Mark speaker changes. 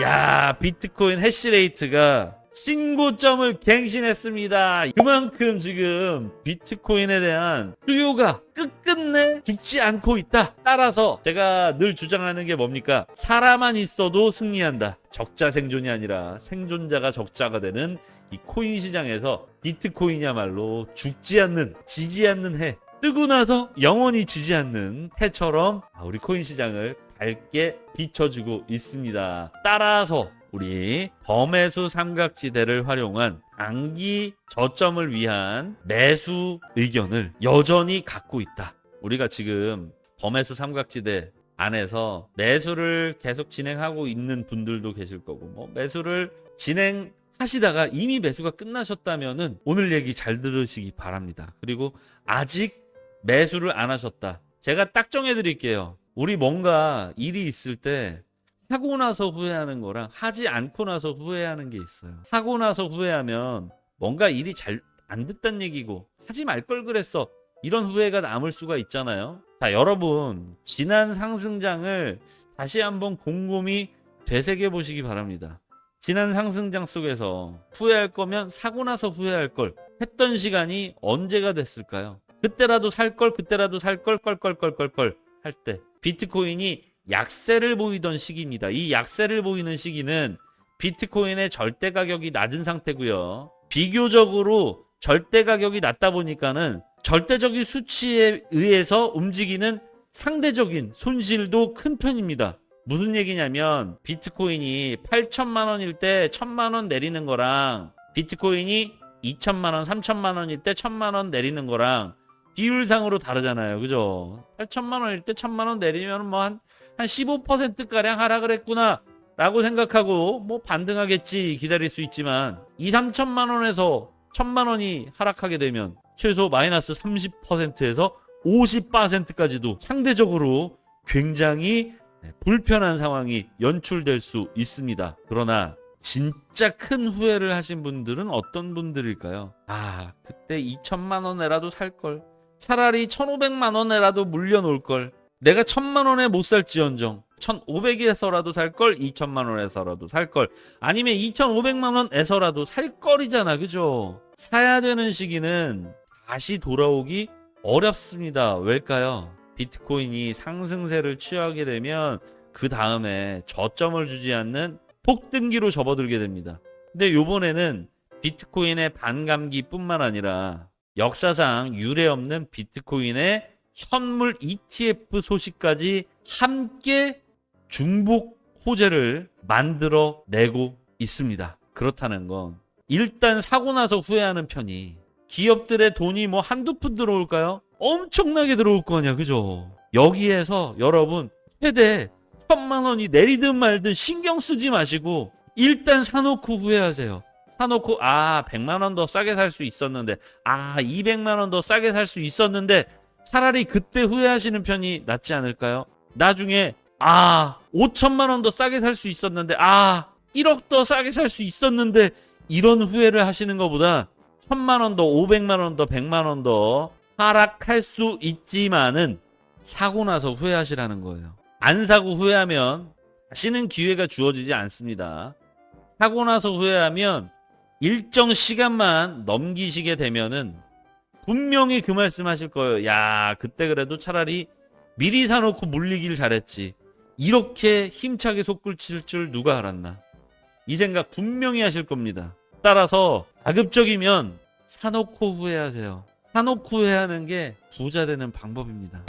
Speaker 1: 야 비트코인 해시레이트가 신고점을 갱신했습니다. 그만큼 지금 비트코인에 대한 수요가 끝끝내 죽지 않고 있다. 따라서 제가 늘 주장하는 게 뭡니까? 사람만 있어도 승리한다. 적자 생존이 아니라 생존자가 적자가 되는 이 코인 시장에서 비트코인이야말로 죽지 않는, 지지 않는 해. 뜨고 나서 영원히 지지 않는 해처럼 우리 코인 시장을 밝게 비춰주고 있습니다. 따라서 우리 범해수 삼각지대를 활용한 단기 저점을 위한 매수 의견을 여전히 갖고 있다. 우리가 지금 범해수 삼각지대 안에서 매수를 계속 진행하고 있는 분들도 계실 거고 뭐 매수를 진행 하시다가 이미 매수가 끝나셨다면은 오늘 얘기 잘 들으시기 바랍니다. 그리고 아직 매수를 안 하셨다. 제가 딱 정해 드릴게요. 우리 뭔가 일이 있을 때 하고 나서 후회하는 거랑 하지 않고 나서 후회하는 게 있어요. 하고 나서 후회하면 뭔가 일이 잘 안 됐단 얘기고 하지 말 걸 그랬어. 이런 후회가 남을 수가 있잖아요. 자, 여러분, 지난 상승장을 다시 한번 곰곰이 되새겨 보시기 바랍니다. 지난 상승장 속에서 후회할 거면 사고 나서 후회할 걸 했던 시간이 언제가 됐을까요? 그때라도 살 걸, 그때라도 살 걸, 껄껄껄껄껄 할 때. 비트코인이 약세를 보이던 시기입니다. 이 약세를 보이는 시기는 비트코인의 절대 가격이 낮은 상태고요. 비교적으로 절대 가격이 낮다 보니까는 절대적인 수치에 의해서 움직이는 상대적인 손실도 큰 편입니다. 무슨 얘기냐면 비트코인이 8천만 원일 때 1천만 원 내리는 거랑 비트코인이 2천만 원, 3천만 원일 때 1천만 원 내리는 거랑 비율상으로 다르잖아요. 그죠? 8천만 원일 때 1천만 원 내리면 뭐 한 한 15%가량 하락을 했구나. 라고 생각하고 뭐 반등하겠지 기다릴 수 있지만 2, 3천만 원에서 1천만 원이 하락하게 되면 최소 마이너스 30%에서 50%까지도 상대적으로 굉장히 네, 불편한 상황이 연출될 수 있습니다. 그러나 진짜 큰 후회를 하신 분들은 어떤 분들일까요? 아, 그때 2천만 원에라도 살 걸. 차라리 1,500만 원에라도 물려놓을 걸. 내가 1,000만 원에 못 살지언정 1,500에서라도 살 걸, 2천만 원에서라도 살 걸. 아니면 2,500만 원에서라도 살 걸이잖아. 그죠? 사야 되는 시기는 다시 돌아오기 어렵습니다. 왜일까요? 비트코인이 상승세를 취하게 되면 그 다음에 저점을 주지 않는 폭등기로 접어들게 됩니다. 근데 요번에는 비트코인의 반감기뿐만 아니라 역사상 유례 없는 비트코인의 현물 ETF 소식까지 함께 중복 호재를 만들어 내고 있습니다. 그렇다는 건 일단 사고 나서 후회하는 편이 기업들의 돈이 뭐 한두 푼 들어올까요? 엄청나게 들어올 거 아니야, 그죠? 여기에서 여러분 최대 천만 원이 내리든 말든 신경 쓰지 마시고 일단 사놓고 후회하세요. 사놓고 아 100만 원 더 싸게 살 수 있었는데 아 200만 원 더 싸게 살 수 있었는데 차라리 그때 후회하시는 편이 낫지 않을까요? 나중에 아 5천만 원 더 싸게 살 수 있었는데 아 1억 더 싸게 살 수 있었는데 이런 후회를 하시는 것보다 천만 원 더, 500만 원 더, 100만 원 더 하락할 수 있지만은 사고 나서 후회하시라는 거예요. 안 사고 후회하면 다시는 기회가 주어지지 않습니다. 사고 나서 후회하면 일정 시간만 넘기시게 되면은 분명히 그 말씀 하실 거예요. 야, 그때 그래도 차라리 미리 사놓고 물리길 잘했지. 이렇게 힘차게 속불칠 줄 누가 알았나. 이 생각 분명히 하실 겁니다. 따라서 가급적이면 사놓고 후회하세요. 사놓고 후회하는 게 부자 되는 방법입니다.